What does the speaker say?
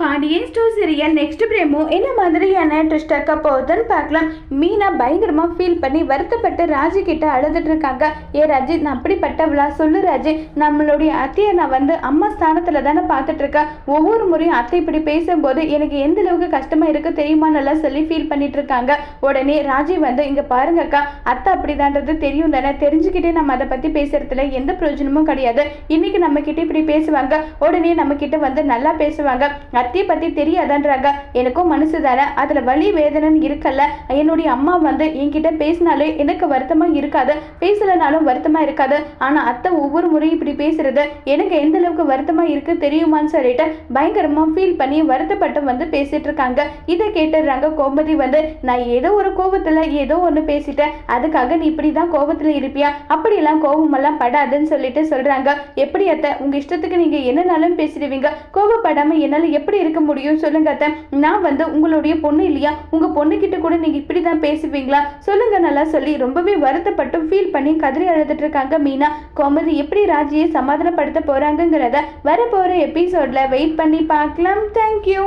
Pandian store serial next promo என்ன மாதிரியான twist இருக்க போகுதுன்னு பார்க்கலாம். மீனா பயங்கரமா ஃபீல் பண்ணி வருத்தப்பட்டு ராஜி கிட்ட அழுதுட்டு இருக்காங்க. ஏ ராஜி நான் அப்படிப்பட்டவளா? சொல்லு ராஜி. நம்மளுடைய அத்தையை நான் வந்து அம்மா ஸ்தானத்துல தானே பார்த்துட்டு இருக்கேன். ஒவ்வொரு முறையும் அத்தை இப்படி பேசும்போது எனக்கு எந்த அளவுக்கு கஷ்டமா இருக்கு தெரியுமான்னு சொல்லி ஃபீல் பண்ணிட்டு இருக்காங்க. உடனே ராஜி வந்து இங்க பாருங்கக்கா அத்தை அப்படிதான்றது தெரியும் தானே. தெரிஞ்சுக்கிட்டே நம்ம அதை பத்தி பேசுறதுல எந்த பிரயோஜனமும் கிடையாது. இன்னைக்கு நம்ம கிட்ட இப்படி பேசுவாங்க. உடனே நம்ம கிட்ட வந்து நல்லா பேசுவாங்க. அத்தையை பத்தி தெரியாதான்றாங்க. எனக்கும் மனசு தானே. அதுல வலி வேதனைன்னு இருக்கல்ல. என்னுடைய அம்மா வந்து என்கிட்ட பேசினாலே எனக்கு வருத்தமா இருக்காது. பேசலைனாலும் வருத்தமா இருக்காது. ஆனா அத்தை ஒவ்வொரு முறையும் இப்படி பேசுறது எனக்கு எந்த அளவுக்கு வருத்தமா இருக்கு தெரியுமான்னு சொல்லிட்டு பயங்கரமா ஃபீல் பண்ணி வருத்தப்பட்டு வந்து பேசிட்டு இருக்காங்க. இதை கேட்டுடுறாங்க கோமதி வந்து நான் ஏதோ ஒரு கோபத்தில் ஏதோ ஒன்று பேசிட்டேன். அதுக்காக நீ இப்படி தான் கோபத்தில் இருப்பியா? அப்படியெல்லாம் கோபமெல்லாம் படாதுன்னு சொல்லிட்டு சொல்றாங்க. எப்படி அத்தை? உங்க இஷ்டத்துக்கு நீங்க என்னனாலும் பேசிடுவீங்க. கோபப்படாமல் என்னால் எப்படி இருக்க முடியும்? சொல்லுங்க அத்தை. நான் வந்து உங்களுடைய பொண்ணு இல்லையா? உங்க பொண்ணு கிட்ட கூட நீங்க இப்படி தான் பேசுவீங்களா? சொல்லுங்க நல்லா சொல்லி. ரொம்பவே வருத்தப்பட்டு ஃபீல் பண்ணி கதறி அழுதுட்டு இருக்காங்க மீனா. கோமதி எப்படி ராஜியை சமாதானப்படுத்த போறாங்கிறத வரப்போற எபிசோட்ல வெயிட் பண்ணி பார்க்கலாம். தேங்க்யூ